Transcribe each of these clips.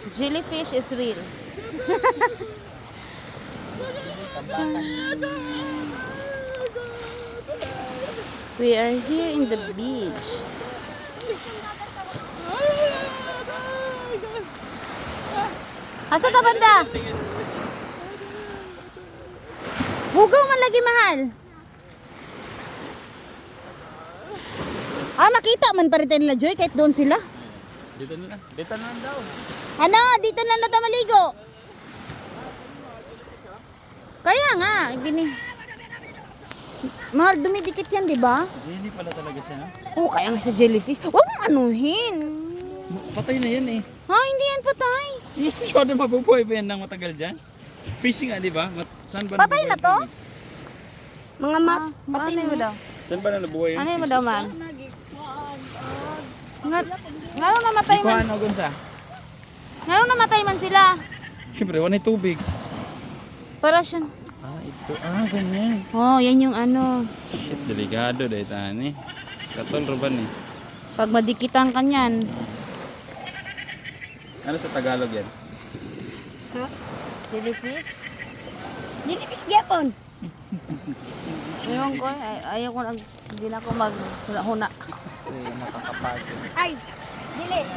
Jellyfish is real. We are here in the beach. Asa ka banda? Hugaw man lagi mahal. Ah, makita man pa rin nila Joy kahit doon sila. Dito na lang. Dito na lang daw. Ano, dito na lang tayo maligo. Kaya nga, bini. Mahal, dumidikit yan, di ba? Jenny pala talaga siya. no? Oo, kaya nga siya jellyfish. Huwag mong anuhin. Patay na yan eh. Ha, hindi yan patay. Na mabubuhay ba yan ng matagal dyan? Fishing nga, di ba? Mat- Saan ba Patay na to? tubig? Mga mat. Patay mo daw. Saan ba na nabuhay Ano yung mo daw, man? Nga, nga namatay Di ko man. ano, Gonza? Nga namatay man sila. Siyempre, wala tubig. Para siya. Ah, ito. Ah, ganyan. Oh, yan yung ano. Shit, delikado dahil tani. Katol, Ruban eh. Pag madikitan ka niyan. Ano sa Tagalog yan? Jellyfish? Nilipis gyapon. Ayun ko, ay, ayaw ko, nag- hindi na ako mag-huna. Eh, nakakapagod. Ay,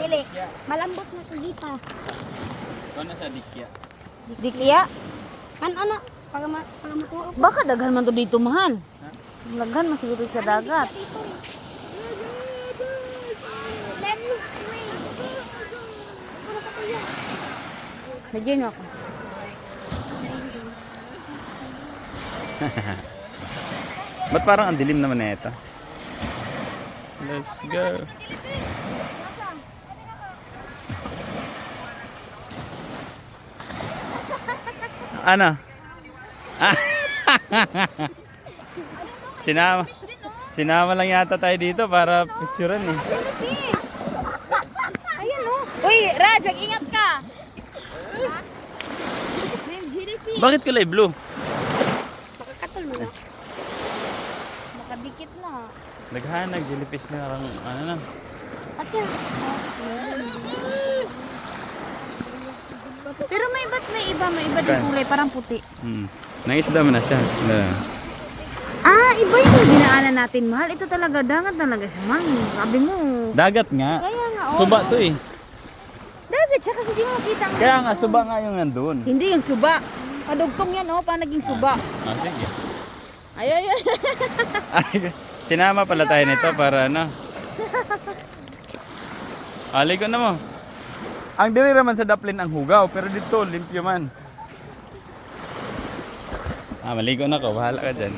dili. Malambot na sa gipa. Ano sa dikya? Di kaya, Ano, ano? Para, ma para maturo. baka daghan man to dito mahal. Daghan man siguro sa dagat. Let's swim. Medyo na ako. Ba't parang ang dilim naman na ito? Let's go. Ano? Ah. sinama. Sinama lang yata tayo dito para picturean eh. Ayan o. Uy, Raj, mag-ingat ka. Bakit kulay blue? Makakatol mo na. Nakadikit na. Naghanag jellyfish na lang ano na. At yan. Pero may ba't may iba, may iba din kulay, parang puti. Hmm. Nangisda mo na siya. Na. Ah, iba yung dinaanan natin, mahal. Ito talaga, dangat talaga siya, man. Sabi mo. Dagat nga. Kaya nga, oh. Suba to eh. Dagat siya kasi di mo makita ang... Kaya nga, suba nga yung nandun. Hindi yung suba. Kadugtong yan, oh, pa naging suba. Ah, sige. Ay, ay, ay. Ay, sinama pala tayo nito para ano. Aligo na mo. Ang dili naman sa daplin ang hugaw, pero dito limpyo man. Ah, maligo na ko. Bahala ka dyan.